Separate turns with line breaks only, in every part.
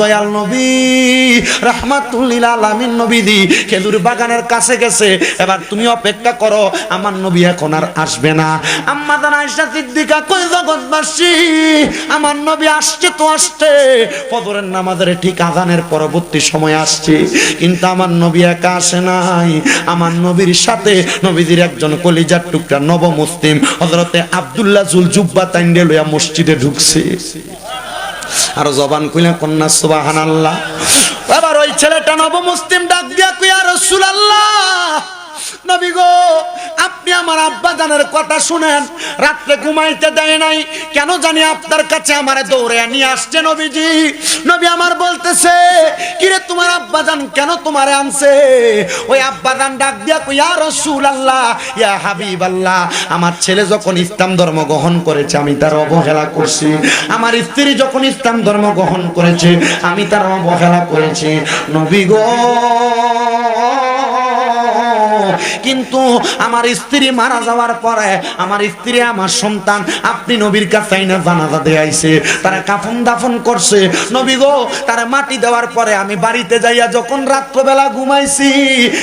দয়াল নবী রাহমাতুল্লিল আলামিন নবীদি খেজুর বাগানের কাছে গেছে। এবার তুমি অপেক্ষা করো, আমার নবী এখন আর আসবে না। আম্মা জান আয়েশা সিদ্দিকা, কই জগৎবাসী? আমার নবী আসছে তো আসছে। ফজরের নামাজের ঠিক আজানের পরবর্তী সময় আসছে। কিন্তু আমার নবী একা আসে নাই। আমার নবীর সাথে নবীজির একজন কলিজার টুকরা নব মুসলিম হজরতে আব্দুল্লাহ জুল জুব্বা তাইন্ডে লইয়া মসজিদে ঢুকছে। আর জবান কইলা কন্যা সুবাহান আল্লাহ এবার ওই ছেলেটা নব মুসলিম ডাক দিয়া কুইয়া রসুল আল্লাহ নবী গো আমার আব্বা জানের কথা শুনেন। রাত্রে ঘুমাইতে দেয় নাই। কেন জানি আপনার কাছে আমারে দৌড়ে নিয়ে আসছে নবীজি। নবী আমার বলতেছে, কিরে তোমার আব্বা জান কেন তোমারে আনছে? ওই আব্বা জান ডাক দিয়া ইয়া রাসূল আল্লাহ ইয়া হাবিব আল্লাহ আমার ছেলে যখন ইসলাম ধর্ম গ্রহণ করেছে, আমি তার অবহেলা করছি। আমার স্ত্রী যখন ইসলাম ধর্ম গ্রহণ করেছে, আমি তার অবহেলা করেছি। নবী গো কিন্তু আমার স্ত্রী মারা যাওয়ার পরে আমার স্ত্রী, আমার সন্তান, আপনি নবীর কাছে না জানাজা দিয়ে আইছে। তারা কাফন দাফন করছে। নবী গো, তারা মাটি দেওয়ার পরে আমি বাড়িতে যাইয়া যখন রাত্রবেলা ঘুমাইছি,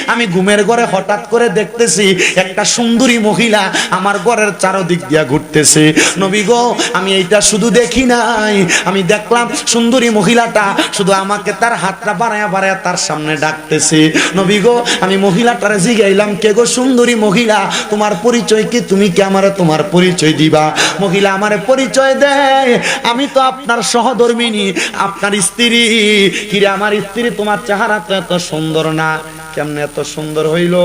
আমি ঘুমের ঘরে হঠাৎ করে দেখতেছি একটা সুন্দরী মহিলা আমার ঘরের চারদিক দিয়া ঘুরতেছে। নবী গো, আমি এইটা শুধু দেখি নাই। আমি দেখলাম সুন্দরী মহিলাটা শুধু আমাকে তার হাতটা বাড়ায়া বাড়ায়া তার সামনে ডাকতেছে। নবী গো, আমি মহিলাটারে জিগাইলাম কে গো সুন্দরী মহিলা? তোমার পরিচয় কি? তুমি কি আমারে তোমার পরিচয় দিবা? মহিলা আমারে পরিচয় দেয়। আমি তো আপনার সহধর্মিনী, আপনার স্ত্রী। কিরে, আমার স্ত্রী, তোমার চেহারা তো এত সুন্দর না। কেমনে এত সুন্দর হইল?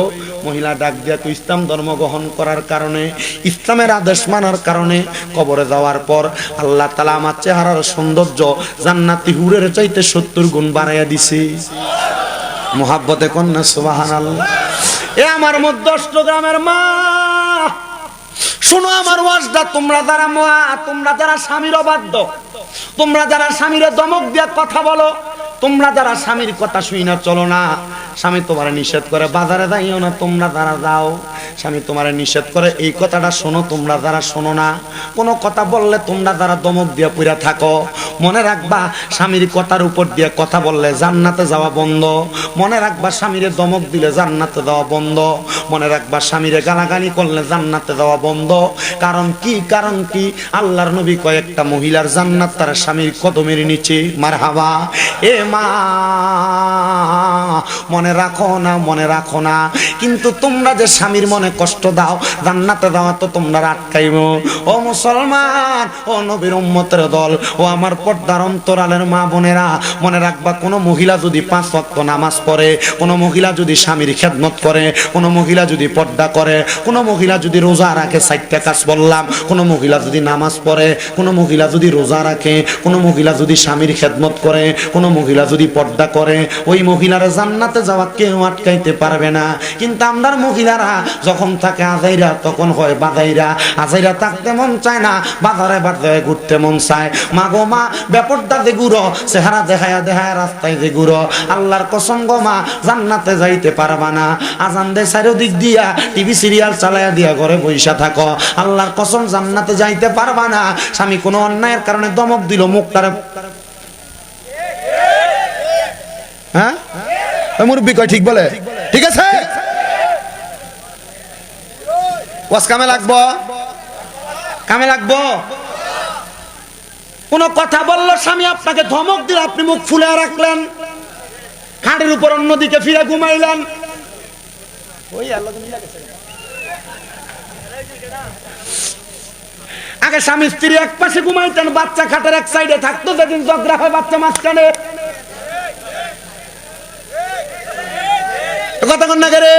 মহিলা ডাক দিয়া তো ইসলাম ধর্ম গ্রহণ করার কারণে, ইসলামের আদেশ মানার কারণে কবরে যাওয়ার পর আল্লাহ তালা আমার চেহারার সৌন্দর্য জান্নাতি হুরের চাইতে সত্তর গুণ বাড়াইয়া দিছে। মোহাব্বতে কন্যা সুবাহান আল্লাহ এ আমার মধ্যস্থ গ্রামের মা। শুনো আমার ওয়াজটা, তোমরা যারা মা, তোমরা যারা স্বামীর অবাধ্য, তোমরা যারা স্বামীর দমক দিয়ে কথা বলো তোমরা যারা স্বামীর কথা শুই না চলো না। স্বামী তোমার নিষেধ করে, বাজারে যাইও না, তোমরা যারা যাও। স্বামী তোমার নিষেধ করে, এই কথাটা শোনো, তোমরা যারা শোনো না। কোনো কথা বললে তোমরা যারা দমক দিয়ে পুরা থাকো। মনে রাখবা, স্বামীর কথার উপর দিয়ে কথা বললে জান্নাতে যাওয়া বন্ধ। মনে রাখবা, স্বামীরে দমক দিলে জান্নাতে যাওয়া বন্ধ। মনে রাখবা, স্বামীরে গালাগালি করলে জান্নাতে যাওয়া বন্ধ। কারণ কি? কারণ কি? আল্লাহর নবী কয়েকটা মহিলার জান্নাত তার স্বামীর কদমের নিচে মার হাবা এ মা। মনে রাখো না, মনে রাখো না। কিন্তু তোমরা যে স্বামীর মনে কষ্ট দাও, জান্নাতে দেওয়া তো তোমরা আটকাইব। ও মুসলমান, ও নবীর উম্মতের দল, ও আমার পর্দার অন্তরালের মা বোনেরা, মনে রাখবা, কোনো মহিলা যদি পাঁচ ওয়াক্ত নামাজ পড়ে, কোনো মহিলা যদি স্বামীর খেদমত করে, কোনো মহিলা যদি পর্দা করে, কোনো মহিলা যদি রোজা রাখে সাইটটা কাজ বললাম, কোনো মহিলা যদি নামাজ পড়ে, কোনো মহিলা যদি রোজা রাখে, কোনো মহিলা যদি স্বামীর খেদমত করে, কোনো মহিলা যদি পর্দা করে, ওই মহিলারা জান্নাতে যাওয়া কেউ আটকাইতে পারবে না। কিন্তু আমরার মহিলারা যখন থাকে আজাইরা, তখন হয় বাজাইরা। আজাইরা থাকতে মন চায় না, বাজারে বাজারে ঘুরতে মন চায়। মা গো মা ব্যাপারটা যে গুড়ো, চেহারা দেখায়া দেখায় রাস্তায় যে গুড়ো। আল্লাহর কসম গো মা, জান্নাতে যাইতে পারবা না। আজান দে চারিদিক দিয়া, টিভি সিরিয়াল চালায়া দিয়া ঘরে বইসা থাকো। আল্লাহর কসম, জান্নাতে যাইতে পারবা না। স্বামী কোনো অন্যায়ের কারণে দমক দিল, মুখ মুখটারে হ্যাঁ? মুরব্বী কয়, ঠিক বলে? ঠিক আছে? কামে লাগবো? কামে লাগবো? কোন কথা বলল স্বামী, আপনাকে ধমক দিল, আপনি মুখ ফুলে রাখলেন। খাটের উপর অন্যদিকে ফিরে ঘুমাইলেন। আগে স্বামী স্ত্রী এক পাশে ঘুমাইতেন, বাচ্চা খাটের এক সাইডে থাকতো, যেদিন ঝগড়া হয় বাচ্চা মাঝখানে। কথা কন্যা করে